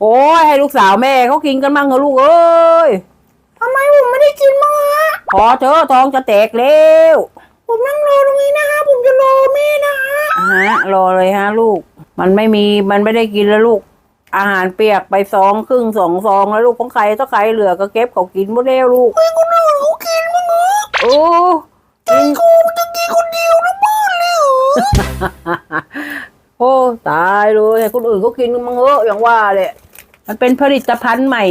โอ้ยให้ลูกสาวแม่เขากินกันมั่งเถอะลูกเอ้ยทำไมผมไม่ได้กินมั้งฮะพอเถอะท้องจะแตกแล้วผมนั่งรอตรงนี้นะฮะผมจะรอแม่นะฮะฮะรอเลยฮะลูก มันไม่มีมันไม่ได้กินแล้วลูก อาหารเปียกไปซองครึ่งสองซองแล้วลูกของใครถ้าใครเหลือก็เก็บเขากินหมดแล้วลูก เฮ้ยคนอื่นเขากินมั้งฮะโอ้กินกูมันจะกินคนเดียวนะบ้านเลยเหรอ โอ้ตายเลยให้คนอื่นเขากินกันมั้งเหอะอย่างว่าเลยมันเป็นผลิตภัณฑ์ใหม่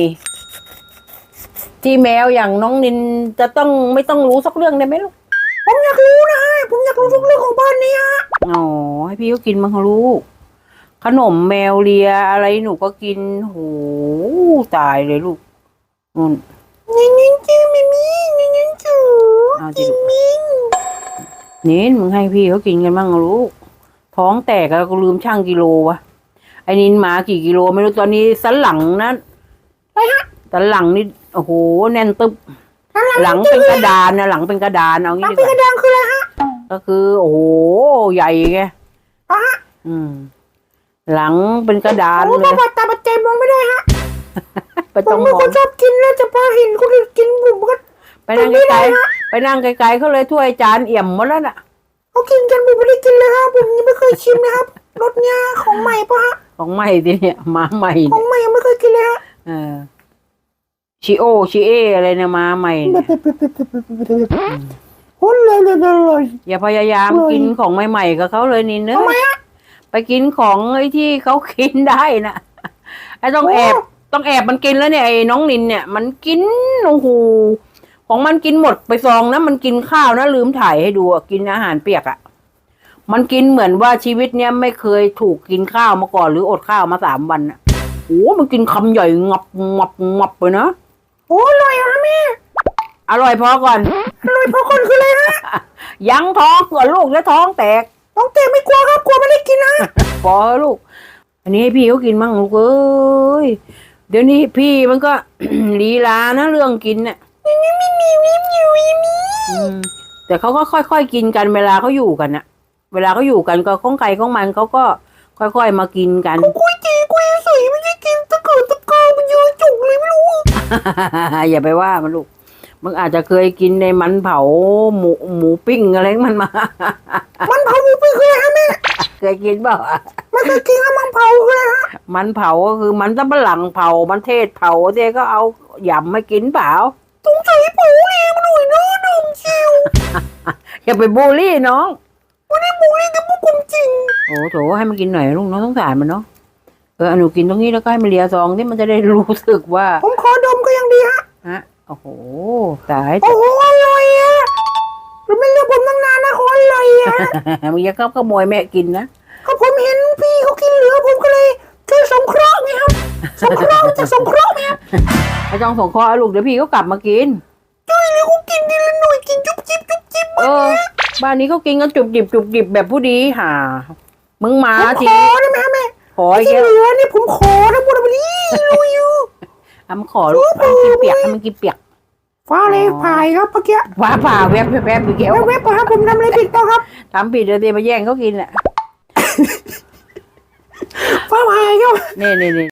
ที่แมวอย่างน้องนินจะต้องไม่ต้องรู้สักเรื่องได้ไหมลูกผมอยากรู้นะฮะผมอยากรู้ทุกเรื่องของบ้านนี้ฮะอ๋อให้พี่เขากินมั้งเขาลูกขนมแมวเลียอะไรหนูก็กินโหตายเลยลูกนู่นยิงยิงจื้อมิมิยิงยิงจื้อเอาจิจิลูกมิงนี่มึงให้พี่เขากินกันบ้างเหรอลูก ท้องแตกแล้วก็ลืมช่างกิโลวะไอ้นินมากี่กิโลไม่รู้ตอนนี้สันหลังนะไปฮะสันหลังนี่โอ้โหแน่นตึบทางหหลัลังงจื้เป็อนกระดานนะหลังเป็นกระดานเอาหลังี้งดีเป็นกกว่าระดานคืออะไรฮะก็คือโอ้โหใหญ่ไงอะฮะอืม หลังเป็นกระดานโอ้เลตายบัดตาบัดใจมองไม่ได้ฮะไปผต้อมงเป็นมอคงนชอบกินนะแต่พอเห็นคนอื่นกินผมก็ไปนั่งไม่ไกลได้ฮะๆไปนั่งไกลๆเขาเลยถ้วยจานเอี่ยมหมดแล้วน่ะ เขากินกันผมไม่ได้กินเลยฮะผมยังไม่เคยชิมนะครับรสเนี่ยของใหม่ปะฮะของใหม่สิเนี่ยมาใหม่ของใหม่ยังไม่เคยกินเลยฮะเออชิโอชิเออะไรเนี่ยมาใหม่เด็เนี่ยดเด็ดเด็ดเด็ดเด็ดเด็ดเด็ดโอ้เลยเลยเลยเลย อย่าพยายามเลย กินของใหม่ๆกับเขาเลยนี่เนทำไมอะฮะไปกินของไอ้ที่เขากินได้น่ะไอ้ต้องแอบ โอ้ ต้องแอบมันกินแล้วเนี่ยไอ้น้องนินเนี่ย มันกินโอ้โห ของมันกินหมดไปซองนะมันกินข้าวนะลืมถ่ายให้ดูอะกินอาหารเปียกอะมันกินเหมือนว่าชีวิตเนี้ยไม่เคยถูกกินข้าวมาก่อนหรืออดข้าวมาสามวันอะโอ้มันกินคำใหญ่งับงับงับไปนะโอ้อร่อยฮะแม่อร่อยพอก่อนอร่อยเพราะคนคืออะไรฮะยังท้องก่อนลูกแล้วท้องแตกต้องเตะไม่กลัวครับกลัวไม่ได้กินนะพอเถอะลูก อันนี้ให้พี่เขากินมั่งลูกเอ้ยเดี๋ยวนี้พี่มันก็ลีลานะเรื่องกินเนี่ยมีมีมีมีมีมีมี อืมแต่เขาก็ค่อยๆกินกันเวลาเขาอยู่กันนะเวลาเขาอยู่กันก็ของใครของมันเขาก็ค่อยๆมากินกัน กุยจีกุยใส่ไม่ได้กินตะเกิดตะเกามันเยอะจุกเลยไม่รู้อะอย่าไปว่ามันลูกมึงอาจจะเคยกินในมันเผาหมูหมูปิ้งอะไรของมันมา มันเผาหมูไปคืออะไรฮะแม่เคยกินเปล่าไม่เคยกินอะมันเผาคืออะไรฮะมันเผาก็คือมันสับปะหลังเผา มันเทศเผาเจ๊ก็เอาหยำมากินเปล่า อย่าไปบูลลี่น้องวันนี้หมูเองแต่พวกผมจริง โอ้โถให้มันกินหน่อยลูกน้องต้องสารมันเนาะเออเอาหนูกินตรงนี้แล้วก็ให้มันเลียซองที่มันจะได้รู้สึกว่า ผมขอดมก็ยังดีฮะฮะโอ้โหตายโอ้โหอร่อยอะเราไม่เลือกผมตั้งนานนะขออร่อยอะมึงอยังก็ขโมยแม่กินนะก็ผมเห็นพี่เขากินเหลือผมก็เลยช่วยสงเคราะห์ไงครับสงเคราะห์จะสงเคราะห์ไหมครับไอ้จองสงเคราะห์ลูกเดี๋ยวพี่ก็กลับมากิน เออ บ้านนี้เขากินกันจุบจิบจุบจิบแบบผู้ดีห่ามึงมาผมทีขอได้ไหมฮะแม่ขอไอ้อีกที่แล้วเหลือนี่ผมขอนะบุญบุรีลุยอยู่อะมันขอลูกให้มันกินเปียกให้มันกินเปียกฟ้าเลยพายครับเมื่อกี้ว่าผ่าแวบแวบแวบไปเกี้ยวแวบๆครับผมทำอะไรผิดเปล่าครับ ทำผิดเดี๋ยวเดี๋ยวมาแย่งเขากินแหละฟ้าพายครับ นี่นี่นี่